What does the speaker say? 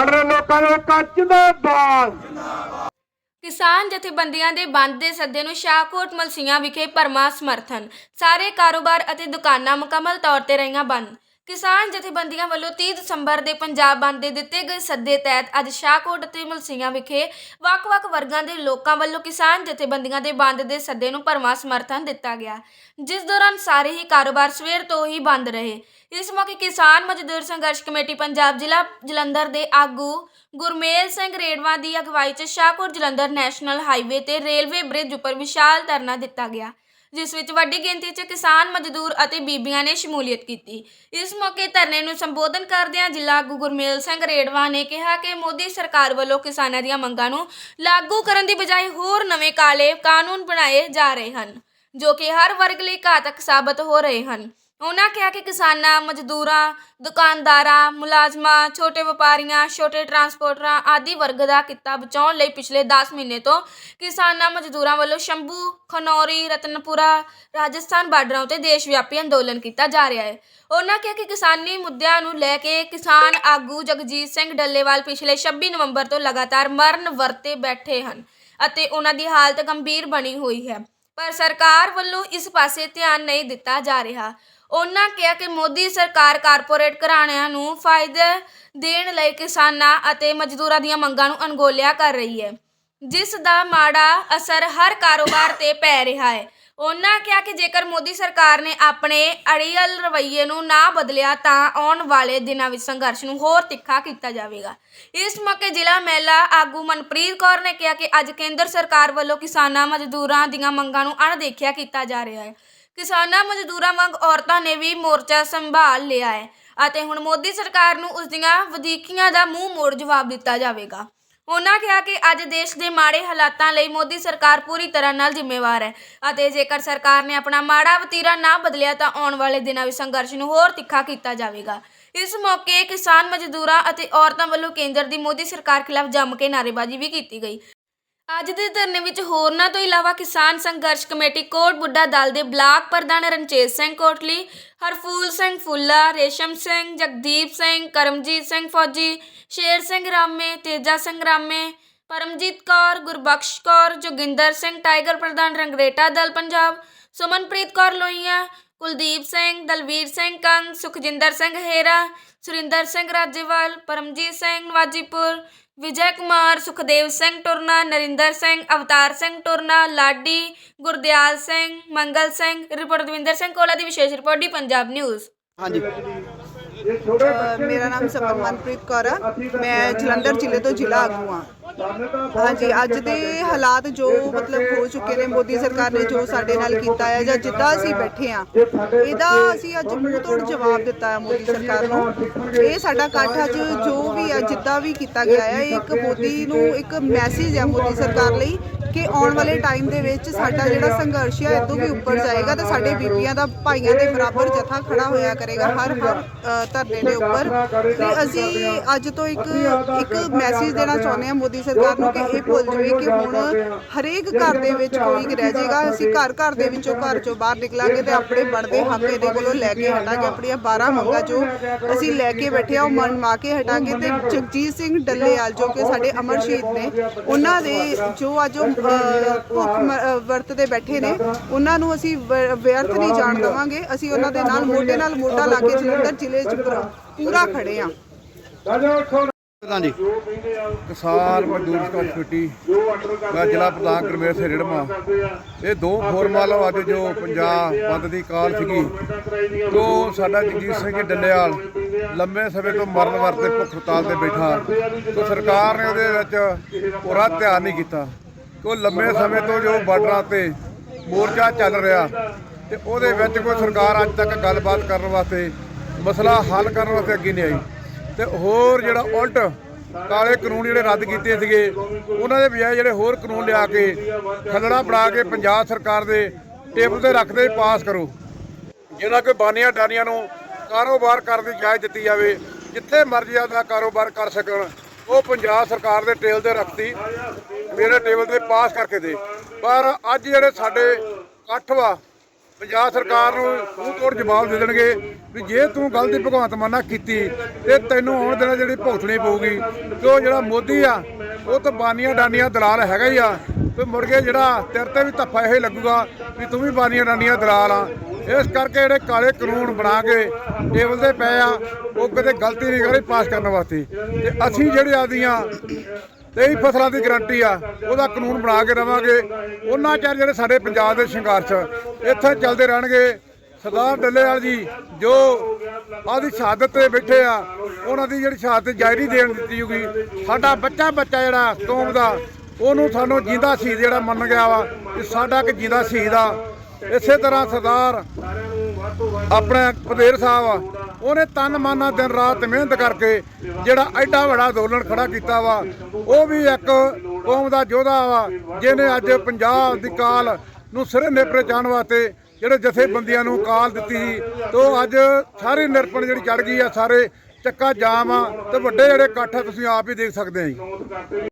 ਲੜ ਰਹੇ ਲੋਕਾਂ ਦੇ ਕੱਚ ਦਾ ਬਾਜ਼। ਕਿਸਾਨ ਜਥੇਬੰਦੀਆਂ ਦੇ ਬੰਦ ਦੇ ਸੱਦੇ ਨੂੰ ਸ਼ਾਹਕੋਟ ਮਲਸੀਆਂ ਵਿਖੇ ਪਰਮਾ ਸਮਰਥਨ। ਸਾਰੇ ਕਾਰੋਬਾਰ ਅਤੇ ਦੁਕਾਨਾਂ ਮੁਕੰਮਲ ਤੌਰ ਤੇ ਰਹੀਆਂ ਬੰਦ। ਕਿਸਾਨ ਜਥੇਬੰਦੀਆਂ ਵੱਲੋਂ 30 ਦਸੰਬਰ ਦੇ ਪੰਜਾਬ ਬੰਦ ਦੇ ਦਿੱਤੇ ਗਏ ਸੱਦੇ ਤਹਿਤ ਅੱਜ ਸ਼ਾਹਕੋਟ ਅਤੇ ਮਲਸੀਆਂ ਵਿਖੇ ਵੱਖ-ਵੱਖ ਵਰਗਾਂ ਦੇ ਲੋਕਾਂ ਵੱਲੋਂ ਕਿਸਾਨ ਜਥੇਬੰਦੀਆਂ ਦੇ ਬੰਦ ਦੇ ਸੱਦੇ ਨੂੰ ਭਰਵਾਂ ਸਮਰਥਨ ਦਿੱਤਾ ਗਿਆ। ਜਿਸ ਦੌਰਾਨ ਸਾਰੇ ਹੀ ਕਾਰੋਬਾਰ ਸਵੇਰ ਤੋਂ ਹੀ ਬੰਦ ਰਹੇ। ਇਸ ਮੌਕੇ ਕਿਸਾਨ ਮਜ਼ਦੂਰ ਸੰਘਰਸ਼ ਕਮੇਟੀ ਪੰਜਾਬ ਜ਼ਿਲ੍ਹਾ ਜਲੰਧਰ ਦੇ ਆਗੂ ਗੁਰਮੇਲ ਸਿੰਘ ਰੇਡਵਾ ਦੀ ਅਗਵਾਈ 'ਚ ਸ਼ਾਹਕੋਟ ਜਲੰਧਰ ਨੈਸ਼ਨਲ ਹਾਈਵੇ ਤੇ ਰੇਲਵੇ ਬ੍ਰਿਜ ਉੱਪਰ ਵਿਸ਼ਾਲ ਧਰਨਾ ਦਿੱਤਾ ਗਿਆ। ਜਿਸ ਵਿੱਚ ਵੱਡੀ ਗਿਣਤੀ 'ਚ ਕਿਸਾਨ, ਮਜ਼ਦੂਰ ਅਤੇ ਬੀਬੀਆਂ ਨੇ ਸ਼ਮੂਲੀਅਤ ਕੀਤੀ। ਇਸ ਮੌਕੇ ਧਰਨੇ ਨੂੰ ਸੰਬੋਧਨ ਕਰਦਿਆਂ ਜ਼ਿਲ੍ਹਾ ਆਗੂ ਗੁਰਮੇਲ ਸਿੰਘ ਰੇਡਵਾ ਨੇ ਕਿਹਾ ਕਿ ਮੋਦੀ ਸਰਕਾਰ ਵੱਲੋਂ ਕਿਸਾਨਾਂ ਦੀਆਂ ਮੰਗਾਂ ਨੂੰ ਲਾਗੂ ਕਰਨ ਦੀ ਬਜਾਏ ਹੋਰ ਨਵੇਂ ਕਾਲੇ ਕਾਨੂੰਨ ਬਣਾਏ ਜਾ ਰਹੇ ਹਨ, ਜੋ ਕਿ ਹਰ ਵਰਗ ਲਈ ਘਾਤਕ ਸਾਬਤ ਹੋ ਰਹੇ ਹਨ। ਉਹਨਾਂ ਕਿਹਾ ਕਿ ਕਿਸਾਨਾਂ, ਮਜ਼ਦੂਰਾਂ, ਦੁਕਾਨਦਾਰਾਂ, ਮੁਲਾਜ਼ਮਾਂ, ਛੋਟੇ ਵਪਾਰੀਆਂ, ਛੋਟੇ ਟਰਾਂਸਪੋਰਟਰਾਂ ਆਦਿ ਵਰਗ ਦਾ ਕਿੱਤਾ ਬਚਾਉਣ ਲਈ ਪਿਛਲੇ 10 ਮਹੀਨੇ ਤੋਂ ਕਿਸਾਨਾਂ, ਮਜ਼ਦੂਰਾਂ ਵੱਲੋਂ ਸ਼ੰਭੂ, ਖਨੌਰੀ, ਰਤਨਪੁਰਾ, ਰਾਜਸਥਾਨ ਬਾਰਡਰਾਂ ਉਤੇ ਦੇਸ਼ ਵਿਆਪੀ ਅੰਦੋਲਨ ਕੀਤਾ ਜਾ ਰਿਹਾ ਹੈ। ਉਹਨਾਂ ਕਿਹਾ ਕਿ ਕਿਸਾਨੀ ਮੁੱਦਿਆਂ ਨੂੰ ਲੈ ਕੇ ਕਿਸਾਨ ਆਗੂ ਜਗਜੀਤ ਸਿੰਘ ਡੱਲੇਵਾਲ ਪਿਛਲੇ 26 ਨਵੰਬਰ ਤੋਂ ਲਗਾਤਾਰ ਮਰਨ ਵਰਤੇ ਬੈਠੇ ਹਨ ਅਤੇ ਉਹਨਾਂ ਦੀ ਹਾਲਤ ਗੰਭੀਰ ਬਣੀ ਹੋਈ ਹੈ। ਪਰ ਸਰਕਾਰ ਵੱਲੋਂ ਇਸ ਪਾਸੇ ਧਿਆਨ ਨਹੀਂ ਦਿੱਤਾ ਜਾ ਰਿਹਾ। ਉਹਨਾਂ ਕਿਹਾ ਕਿ ਮੋਦੀ ਸਰਕਾਰ ਕਾਰਪੋਰੇਟ ਘਰਾਣਿਆਂ ਨੂੰ ਫਾਇਦੇ ਦੇਣ ਲਈ ਕਿਸਾਨਾਂ ਅਤੇ ਮਜ਼ਦੂਰਾਂ ਦੀਆਂ ਮੰਗਾਂ ਨੂੰ ਅਣਗੌਲਿਆ ਕਰ ਰਹੀ ਹੈ, ਜਿਸ ਦਾ ਮਾੜਾ ਅਸਰ ਹਰ ਕਾਰੋਬਾਰ ਤੇ ਪੈ ਰਿਹਾ ਹੈ। ਉਹਨਾਂ ਕਿਹਾ ਕਿ ਜੇਕਰ ਮੋਦੀ ਸਰਕਾਰ ਨੇ ਆਪਣੇ ਅੜੀਅਲ ਰਵੱਈਏ ਨੂੰ ਨਾ ਬਦਲਿਆ, ਤਾਂ ਆਉਣ ਵਾਲੇ ਦਿਨਾਂ ਵਿੱਚ ਸੰਘਰਸ਼ ਨੂੰ ਹੋਰ ਤਿੱਖਾ ਕੀਤਾ ਜਾਵੇਗਾ। ਇਸ ਮੌਕੇ ਜ਼ਿਲ੍ਹਾ ਮਹਿਲਾ ਆਗੂ ਮਨਪ੍ਰੀਤ ਕੌਰ ਨੇ ਕਿਹਾ ਕਿ ਅੱਜ ਕੇਂਦਰ ਸਰਕਾਰ ਵੱਲੋਂ ਕਿਸਾਨਾਂ, ਮਜ਼ਦੂਰਾਂ ਦੀਆਂ ਮੰਗਾਂ ਨੂੰ ਅਣਦੇਖਿਆ ਕੀਤਾ ਜਾ ਰਿਹਾ ਹੈ। ਕਿਸਾਨਾਂ, ਮਜ਼ਦੂਰਾਂ ਵਾਂਗ ਔਰਤਾਂ ਨੇ ਵੀ ਮੋਰਚਾ ਸੰਭਾਲ ਲਿਆ ਹੈ ਅਤੇ ਹੁਣ ਮੋਦੀ ਸਰਕਾਰ ਨੂੰ ਉਸ ਦੀਆਂ ਵਧੀਕੀਆਂ ਦਾ ਮੂੰਹ ਮੋੜ ਜਵਾਬ ਦਿੱਤਾ ਜਾਵੇਗਾ। ਉਹਨਾਂ ਕਿਹਾ ਕਿ ਅੱਜ ਦੇਸ਼ ਦੇ ਮਾੜੇ ਹਾਲਾਤਾਂ ਲਈ ਮੋਦੀ ਸਰਕਾਰ ਪੂਰੀ ਤਰ੍ਹਾਂ ਨਾਲ ਜ਼ਿੰਮੇਵਾਰ ਹੈ ਅਤੇ ਜੇਕਰ ਸਰਕਾਰ ਨੇ ਆਪਣਾ ਮਾੜਾ ਵਤੀਰਾ ਨਾ ਬਦਲਿਆ ਤਾਂ ਆਉਣ ਵਾਲੇ ਦਿਨਾਂ ਵਿੱਚ ਸੰਘਰਸ਼ ਨੂੰ ਹੋਰ ਤਿੱਖਾ ਕੀਤਾ ਜਾਵੇਗਾ। ਇਸ ਮੌਕੇ ਕਿਸਾਨ, ਮਜ਼ਦੂਰਾਂ ਅਤੇ ਔਰਤਾਂ ਵੱਲੋਂ ਕੇਂਦਰ ਦੀ ਮੋਦੀ ਸਰਕਾਰ ਖਿਲਾਫ ਜੰਮ ਕੇ ਨਾਅਰੇਬਾਜ਼ੀ ਵੀ ਕੀਤੀ ਗਈ। ਅੱਜ ਦੇ ਧਰਨੇ ਵਿੱਚ ਹੋਰਨਾਂ ਤੋਂ ਇਲਾਵਾ ਕਿਸਾਨ ਸੰਘਰਸ਼ ਕਮੇਟੀ, ਕੋਟ ਬੁੱਢਾ ਦਲ ਦੇ ਬਲਾਕ ਪ੍ਰਧਾਨ ਰਣਚੇਤ ਸਿੰਘ ਕੋਟਲੀ, ਹਰਫੂਲ ਸਿੰਘ ਫੁੱਲਾ, ਰੇਸ਼ਮ ਸਿੰਘ, ਜਗਦੀਪ ਸਿੰਘ, ਕਰਮਜੀਤ ਸਿੰਘ ਫੌਜੀ, ਸ਼ੇਰ ਸਿੰਘ ਰਾਮੇ, ਤੇਜਾ ਸਿੰਘ ਰਾਮੇ, ਪਰਮਜੀਤ ਕੌਰ, ਗੁਰਬਖਸ਼ ਕੌਰ, ਜੋਗਿੰਦਰ ਸਿੰਘ, ਟਾਈਗਰ ਪ੍ਰਧਾਨ ਰੰਗਰੇਟਾ ਦਲ ਪੰਜਾਬ, ਸੁਮਨਪ੍ਰੀਤ ਕੌਰ ਲੋਹੀਆਂ ਕੁਲਦੀਪ ਸਿੰਘ ਦਲਵੀਰ ਸਿੰਘ ਕੰਗ ਸੁਖਜਿੰਦਰ ਸਿੰਘ ਹੇਰਾ ਸੁਰਿੰਦਰ ਸਿੰਘ ਰਾਜੇਵਾਲ ਪਰਮਜੀਤ ਸਿੰਘ ਨਵਾਜੀਪੁਰ ਵਿਜੈ ਕੁਮਾਰ ਸੁਖਦੇਵ ਸਿੰਘ ਟੁਰਨਾ ਨਰਿੰਦਰ ਸਿੰਘ ਅਵਤਾਰ ਸਿੰਘ ਟੁਰਨਾ ਲਾਡੀ ਗੁਰਦਿਆਲ ਸਿੰਘ ਮੰਗਲ ਸਿੰਘ ਰਿਪੋਰਟ ਦਵਿੰਦਰ ਸਿੰਘ ਕੋਲਾ ਦੀ ਵਿਸ਼ੇਸ਼ ਰਿਪੋਰਟ ਡੀ ਪੰਜਾਬ ਨਿਊਜ਼। ਹਾਂਜੀ। ਮੇਰਾ ਨਾਮ ਸਪਨ ਮਨਪ੍ਰੀਤ ਕੌਰ ਆ। ਮੈਂ ਜਲੰਧਰ ਜ਼ਿਲ੍ਹੇ ਤੋਂ ਜ਼ਿਲ੍ਹਾ ਆਗੂ ਆ ਹਾਂਜੀ, ਅੱਜ ਦੇ ਹਾਲਾਤ ਜੋ ਮਤਲਬ ਹੋ ਚੁੱਕੇ ਨੇ, ਮੋਦੀ ਸਰਕਾਰ ਨੇ ਜੋ ਸਾਡੇ ਨਾਲ ਕੀਤਾ ਹੈ ਜਾਂ ਜਿੱਦਾਂ ਅਸੀਂ ਬੈਠੇ ਆ ਇਹਦਾ ਅਸੀਂ ਅੱਜ ਮੂੰਹ ਤੋੜ ਜਵਾਬ ਦਿੱਤਾ ਹੈ ਮੋਦੀ ਸਰਕਾਰ ਨੂੰ। ਇਹ ਸਾਡਾ ਇਕੱਠ ਅੱਜ ਜੋ ਵੀ ਆ ਜਿੱਦਾਂ ਵੀ ਕੀਤਾ ਗਿਆ ਹੈ ਇੱਕ ਮੋਦੀ ਨੂੰ ਇੱਕ ਮੈਸੇਜ ਹੈ ਮੋਦੀ ਸਰਕਾਰ ਲਈ ਕਿ ਆਉਣ ਵਾਲੇ ਟਾਈਮ ਦੇ ਵਿੱਚ ਸਾਡਾ ਜਿਹੜਾ ਸੰਘਰਸ਼ ਹੈ ਇਦੋਂ ਵੀ ਉੱਪਰ ਜਾਏਗਾ ਤੇ ਸਾਡੇ ਬੀਬੀਆਂ ਦਾ ਭਾਈਆਂ ਦੇ ਬਰਾਬਰ ਜਥਾ ਖੜਾ ਹੋਇਆ ਕਰੇਗਾ ਹਰ ਹਰ ਧਰਨੇ ਦੇ ਉੱਪਰ। ਤੇ ਅਸੀਂ ਅੱਜ ਤੋਂ ਇੱਕ ਇੱਕ ਮੈਸੇਜ ਦੇਣਾ ਚਾਹੁੰਦੇ ਹਾਂ ਮੋਦੀ ਸਰਕਾਰ ਨੂੰ ਕਿ ਇਹ ਭੁੱਲ ਜਾਵੇ ਕਿ ਹੁਣ ਹਰੇਕ ਘਰ ਦੇ ਵਿੱਚ ਕੋਈ ਰਹਿ ਜਾਏਗਾ ਅਸੀਂ ਘਰ ਘਰ ਦੇ ਵਿੱਚੋਂ ਘਰ ਚੋਂ ਬਾਹਰ ਨਿਕਲਾਂਗੇ ਤੇ ਆਪਣੇ ਬਣਦੇ ਹੱਕ ਇਹਦੇ ਕੋਲੋਂ ਲੈ ਕੇ ਹਟਾਂਗੇ ਆਪਣੀਆਂ 12 ਮੰਗਾਂ ਜੋ ਅਸੀਂ ਲੈ ਕੇ ਬੈਠੇ ਆ ਉਹ ਮਨਵਾ ਕੇ ਹਟਾਂਗੇ ਤੇ ਜਗਜੀਤ ਸਿੰਘ ਡੱਲੇਵਾਲ ਜੋ ਕਿ ਸਾਡੇ ਅਮਰ ਸ਼ਹੀਦ ਨੇ ਉਹਨਾਂ ਦੇ ਜੋ ਅੱਜ ਭੁੱਖ ਵਰਤ ਤੇ ਬੈਠੇ ਨੇ ਉਹਨਾਂ ਨੂੰ ਅਸੀਂ ਵਿਅਰਥ ਨਹੀਂ ਜਾਣ ਦੇਵਾਂਗੇ ਅਸੀਂ ਉਹਨਾਂ ਦੇ ਨਾਲ ਮੋਢੇ ਨਾਲ ਮੋਢਾ ਲਾ ਕੇ ਜਲੰਧਰ ਜ਼ਿਲ੍ਹੇ 'ਚ ਪੂਰਾ- ਪੂਰਾ ਖੜੇ ਆ ਪ੍ਰਧਾਨ ਜੀ ਕਿਸਾਨ ਮਜ਼ਦੂਰ ਸੰਘਰਸ਼ ਕਮੇਟੀ ਦਾ ਜ਼ਿਲ੍ਹਾ ਪ੍ਰਧਾਨ ਗੁਰਮੇਲ ਸਿੰਘ ਰਿੜਮਾ। ਇਹ ਦੋ ਫੋਰਮਾਂ ਅੱਜ ਜੋ ਪੰਜਾਬ ਬੰਦ ਦੀ ਕਾਲ ਸੀਗੀ, ਜੋ ਸਾਡਾ ਜਗਜੀਤ ਸਿੰਘ ਡੱਲੇਵਾਲ ਲੰਮੇ ਸਮੇਂ ਤੋਂ ਮਰਨ ਵਰਤੇ ਭੁੱਖ ਹੜਤਾਲ ਤੇ ਬੈਠਾ। ਤੋ ਸਰਕਾਰ ਨੇ ਉਹਦੇ ਵਿੱਚ ਪੂਰਾ ਧਿਆਨ ਨਹੀਂ ਕੀਤਾ। ਕਿ ਲੰਮੇ ਸਮੇਂ ਤੋਂ ਜੋ ਬਾਰਡਰਾਂ ਤੇ ਮੋਰਚਾ ਚੱਲ ਰਿਹਾ, ਤੇ ਉਹਦੇ ਵਿੱਚ ਕੋਈ ਸਰਕਾਰ ਅੱਜ ਤੱਕ ਗੱਲਬਾਤ ਕਰਨ ਵਾਸਤੇ, ਮਸਲਾ ਹੱਲ ਕਰਨ ਵਾਸਤੇ ਅੱਗੇ ਨਹੀਂ ਆਈ। ਤੇ ਹੋਰ ਜਿਹੜਾ ਉਲਟ ਕਾਲੇ ਕਾਨੂੰਨ ਜਿਹੜੇ ਰੱਦ ਕੀਤੇ ਸੀਗੇ, ਉਹਨਾਂ ਦੇ ਬਜਾਏ ਜਿਹੜੇ ਹੋਰ ਕਾਨੂੰਨ ਲਿਆ ਕੇ ਖਲੜਾ ਬਣਾ ਕੇ ਪੰਜਾਬ ਸਰਕਾਰ ਦੇ ਟੇਬਲ ਤੇ ਰੱਖਦੇ ਪਾਸ ਕਰੋ। ਜਿਹੜਾ ਕੋਈ ਬਾਨੀਆਂ ਡਾਨੀਆਂ ਨੂੰ ਕਾਰੋਬਾਰ ਕਰਨ ਦੀ ਇਜਾਜ਼ਤ ਦਿੱਤੀ ਜਾਵੇ, ਜਿੱਥੇ ਮਰਜ਼ੀ ਆਪਣਾ ਕਾਰੋਬਾਰ ਕਰ ਸਕਣ, ਉਹ ਪੰਜਾਬ ਸਰਕਾਰ ਦੇ ਟੇਬਲ ਤੇ ਰੱਖਤੀ, ਮੇਰੇ ਟੇਬਲ ਤੇ ਪਾਸ ਕਰਕੇ ਦੇ। ਪਰ ਅੱਜ ਜਿਹੜੇ ਸਾਡੇ ਇਕੱਠ ਵਾ ਪੰਜਾਬ ਸਰਕਾਰ ਨੂੰ ਮੂੰਹ ਤੋੜ ਜਵਾਬ ਦੇ ਦੇਣਗੇ ਵੀ ਜੇ ਤੂੰ ਗਲਤੀ ਭਗਵੰਤ ਮਾਨ ਨਾਲ ਕੀਤੀ ਤੇ ਤੈਨੂੰ ਆਉਣ ਦੇਣਾ ਜਿਹੜੀ ਭੁਗਤਣੀ ਪਊਗੀ। ਤੇ ਉਹ ਜਿਹੜਾ ਮੋਦੀ ਆ, ਉਹ ਤਾਂ ਬਾਨੀਆਂ ਡਾਨੀਆਂ ਦਲਾਲ ਹੈਗਾ ਹੀ ਆ। ਤੇ ਮੁੜ ਕੇ ਜਿਹੜਾ ਤੇਰੇ ਤੇ ਵੀ ਧੱਫਾ ਇਹ ਲੱਗੂਗਾ ਵੀ ਤੂੰ ਵੀ ਬਾਨੀਆਂ ਡਾਨੀਆਂ ਦਲਾਲ ਆ। ਇਸ ਕਰਕੇ ਜਿਹੜੇ ਕਾਲੇ ਕਾਨੂੰਨ ਬਣਾ ਕੇ ਟੇਬਲ ਤੇ ਪਏ ਆ, ਉਹ ਕਦੇ ਗਲਤੀ ਨਹੀਂ ਕਰੇ, ਪਾਸ ਕਰਨ ਵਾਸਤੇ। ਤੇ ਅਸੀਂ ਜਿਹੜੇ ਆਦੀਆਂ ਤੇਈ ਫਸਲਾਂ ਦੀ ਗਾਰੰਟੀ ਆ। ਉਹਦਾ ਕਾਨੂੰਨ ਬਣਾ ਕੇ ਰਵਾਂਗੇ ਉਹਨਾਂ ਚਿਰ ਜਿਹੜੇ ਸਾਡੇ ਪੰਜਾਬ ਦੇ ਸੰਘਰਸ਼, ਇੱਥੇ ਚੱਲਦੇ ਰਹਿਣਗੇ। ਸਰਦਾਰ ਡੱਲੇਵਾਲ ਜੀ, ਜੋ ਆਦੀ ਸ਼ਹਾਦਤ ਤੇ ਬੈਠੇ ਆ, ਉਹਨਾਂ ਦੀ ਜਿਹੜੀ ਸ਼ਹਾਦਤ ਜ਼ਾਇਰੀ ਦੇਣ ਦਿੱਤੀ ਜੂਗੀ ਸਾਡਾ ਬੱਚਾ ਬੱਚਾ ਜਿਹੜਾ ਕੌਮ ਦਾ, ਉਹਨੂੰ ਸਾਨੂੰ ਜਿੰਦਾ ਸ਼ਹੀਦ ਜਿਹੜਾ ਮੰਨ ਗਿਆ ਵਾ ਕਿ ਸਾਡਾ ਇੱਕ ਜਿੰਦਾ ਸ਼ਹੀਦ ਆ। ਇਸੇ ਤਰ੍ਹਾਂ ਸਰਦਾਰ ਆਪਣੇ ਪਧੇਰ ਸਾਹਿਬ ਉਹਨੇ ਤਨ ਮਾਨਾ ਦਿਨ ਰਾਤ ਮਿਹਨਤ ਕਰਕੇ ਜਿਹੜਾ ਐਡਾ ਵੱਡਾ ਅੰਦੋਲਨ ਖੜਾ ਕੀਤਾ ਵਾ, ਉਹ ਵੀ ਇੱਕ ਕੌਮ ਦਾ ਯੋਧਾ ਵਾ, ਜਿਹਨੇ ਅੱਜ ਪੰਜਾਬ ਦੀ ਕਾਲ ਨੂੰ ਸਿਰੇ ਨੇਪਰੇ ਚਾਣ ਵਾਸਤੇ ਜਿਹੜੇ ਜਥੇਬੰਦੀਆਂ ਨੂੰ ਕਾਲ ਦਿੱਤੀ ਸੀ, ਤੋਂ ਅੱਜ ਸਾਰੀ ਨਿਰਪਣ ਜਿਹੜੀ ਚੜ ਗਈ ਆ, ਸਾਰੇ ਚੱਕਾ ਜਾਮ ਆ, ਤੇ ਵੱਡੇ ਜਿਹੜੇ ਇਕੱਠ ਆ, ਤੁਸੀਂ ਆਪ ਹੀ ਦੇਖ ਸਕਦੇ ਆ ਜੀ।